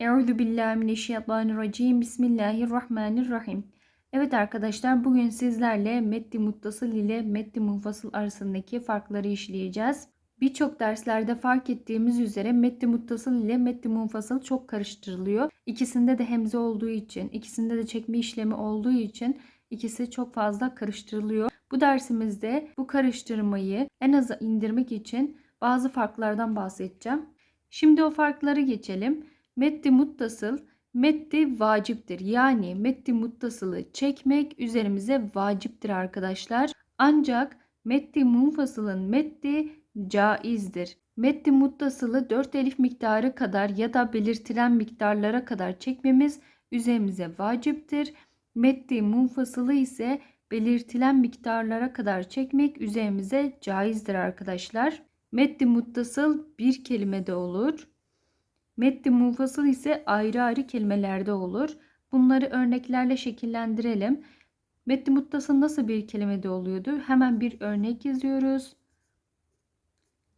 Euzu billahi mineşşeytanirracim. Bismillahirrahmanirrahim. Evet arkadaşlar bugün sizlerle Meddi Muttasıl ile Meddi Munfasıl arasındaki farkları işleyeceğiz. Birçok derslerde fark ettiğimiz üzere Meddi Muttasıl ile Meddi Munfasıl çok karıştırılıyor. İkisinde de hemze olduğu için, ikisinde de çekme işlemi olduğu için ikisi çok fazla karıştırılıyor. Bu dersimizde bu karıştırmayı en aza indirmek için bazı farklardan bahsedeceğim. Şimdi o farkları geçelim. Meddi muttasıl, meddi vaciptir. Yani meddi muttasılı çekmek üzerimize vaciptir arkadaşlar. Ancak meddi munfasılın meddi caizdir. Meddi muttasılı 4 elif miktarı kadar ya da belirtilen miktarlara kadar çekmemiz üzerimize vaciptir. Meddi munfasılı ise belirtilen miktarlara kadar çekmek üzerimize caizdir arkadaşlar. Meddi muttasıl bir kelimede olur. Meddi munfasıl ise ayrı ayrı kelimelerde olur. Bunları örneklerle şekillendirelim. Meddi muttasıl nasıl bir kelimede oluyordu? Hemen bir örnek yazıyoruz.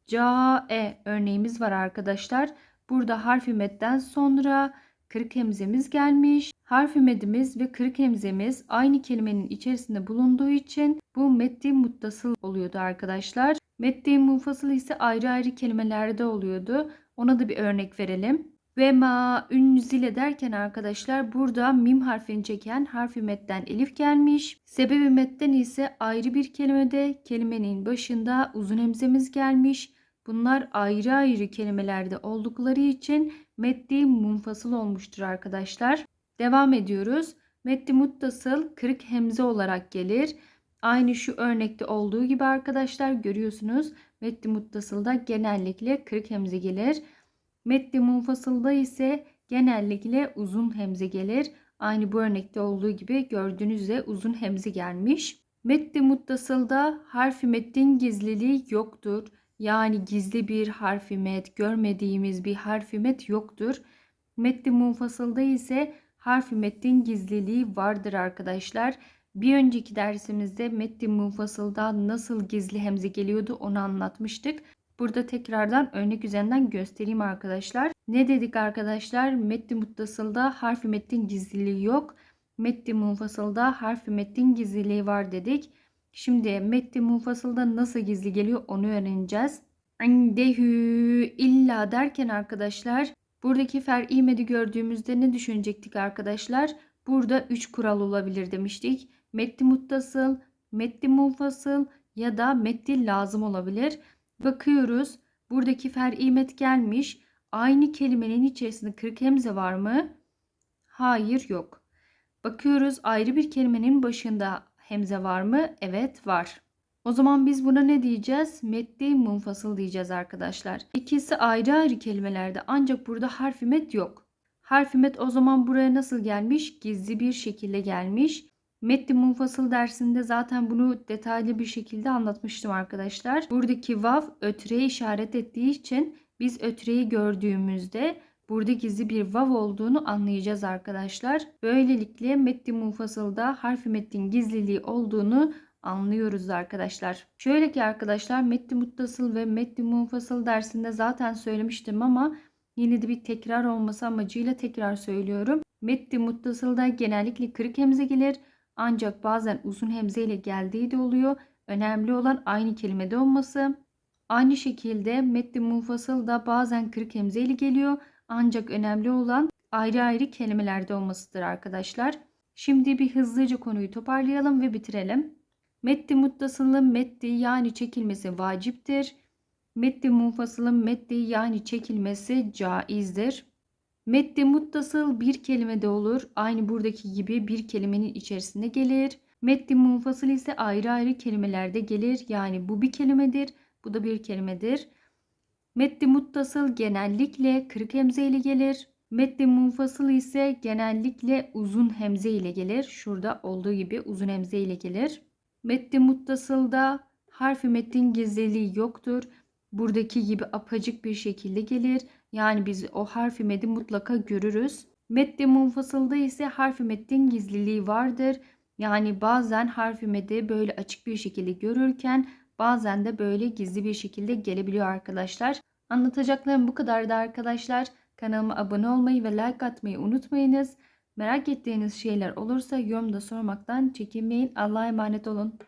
Cae örneğimiz var arkadaşlar. Burada harfi medden sonra kırık hemzemiz gelmiş. Harfi medimiz ve kırık hemzemiz aynı kelimenin içerisinde bulunduğu için bu meddi muttasıl oluyordu arkadaşlar. Meddi munfasıl ise ayrı ayrı kelimelerde oluyordu. Ona da bir örnek verelim. Ve ma ünzile derken arkadaşlar burada mim harfini çeken harfi metten elif gelmiş. Sebebi metten ise ayrı bir kelimede kelimenin başında uzun hemzemiz gelmiş. Bunlar ayrı ayrı kelimelerde oldukları için meddi munfasıl olmuştur arkadaşlar. Devam ediyoruz. Meddi muttasıl kırık hemze olarak gelir. Aynı şu örnekte olduğu gibi arkadaşlar görüyorsunuz. Meddi muttasılda genellikle kırık hemze gelir. Meddi munfasılda ise genellikle uzun hemze gelir. Aynı bu örnekte olduğu gibi gördüğünüz üzere uzun hemze gelmiş. Meddi muttasılda harfi meddin gizliliği yoktur. Yani gizli bir harfi met, görmediğimiz bir harfi met yoktur. Meddi munfasılda ise harfi meddin gizliliği vardır arkadaşlar. Bir önceki dersimizde Meddi Munfasıl'da nasıl gizli hemze geliyordu onu anlatmıştık. Burada tekrardan örnek üzerinden göstereyim arkadaşlar. Ne dedik arkadaşlar? Meddi Muttasıl'da harfi metnin gizliliği yok. Meddi Munfasıl'da harfi metnin gizliliği var dedik. Şimdi Meddi Munfasıl'da nasıl gizli geliyor onu öğreneceğiz. Indehü illa derken arkadaşlar buradaki fer'i medi gördüğümüzde ne düşünecektik arkadaşlar? Burada 3 kural olabilir demiştik. Metni muttasıl, metni munfasıl ya da metni lazım olabilir. Bakıyoruz. Buradaki fer'i met gelmiş. Aynı kelimenin içerisinde kırık hemze var mı? Hayır yok. Bakıyoruz ayrı bir kelimenin başında hemze var mı? Evet var. O zaman biz buna ne diyeceğiz? Metni munfasıl diyeceğiz arkadaşlar. İkisi ayrı ayrı kelimelerde ancak burada harfi met yok. Harfi met o zaman buraya nasıl gelmiş? Gizli bir şekilde gelmiş. Metni munfasıl dersinde zaten bunu detaylı bir şekilde anlatmıştım arkadaşlar. Buradaki vav ötreye işaret ettiği için biz ötreyi gördüğümüzde burada gizli bir vav olduğunu anlayacağız arkadaşlar. Böylelikle metni munfasılda harfi metnin gizliliği olduğunu anlıyoruz arkadaşlar. Şöyle ki arkadaşlar metni muttasıl ve metni munfasıl dersinde zaten söylemiştim ama yine de bir tekrar olması amacıyla tekrar söylüyorum. Metni muttasılda genellikle kırık hemze gelir. Ancak bazen uzun hemze ile geldiği de oluyor. Önemli olan aynı kelimede olması. Aynı şekilde metni munfasıl da bazen kırık hemze ile geliyor. Ancak önemli olan ayrı ayrı kelimelerde olmasıdır arkadaşlar. Şimdi bir hızlıca konuyu toparlayalım ve bitirelim. Metni muttasılın metni yani çekilmesi vaciptir. Metni munfasılın metni yani çekilmesi caizdir. Meddi muttasıl bir kelimede olur. Aynı buradaki gibi bir kelimenin içerisinde gelir. Meddi munfasıl ise ayrı ayrı kelimelerde gelir. Yani bu bir kelimedir. Bu da bir kelimedir. Meddi muttasıl genellikle kırık hemze ile gelir. Meddi munfasıl ise genellikle uzun hemze ile gelir. Şurada olduğu gibi uzun hemze ile gelir. Meddi muttasılda harfi metnin gizliliği yoktur. Buradaki gibi apacık bir şekilde gelir. Yani biz o harfi medi mutlaka görürüz. Meddi munfasılda ise harfi meddin gizliliği vardır. Yani bazen harfi medi böyle açık bir şekilde görürken bazen de böyle gizli bir şekilde gelebiliyor arkadaşlar. Anlatacaklarım bu kadardı arkadaşlar. Kanalıma abone olmayı ve like atmayı unutmayınız. Merak ettiğiniz şeyler olursa yorumda sormaktan çekinmeyin. Allah'a emanet olun.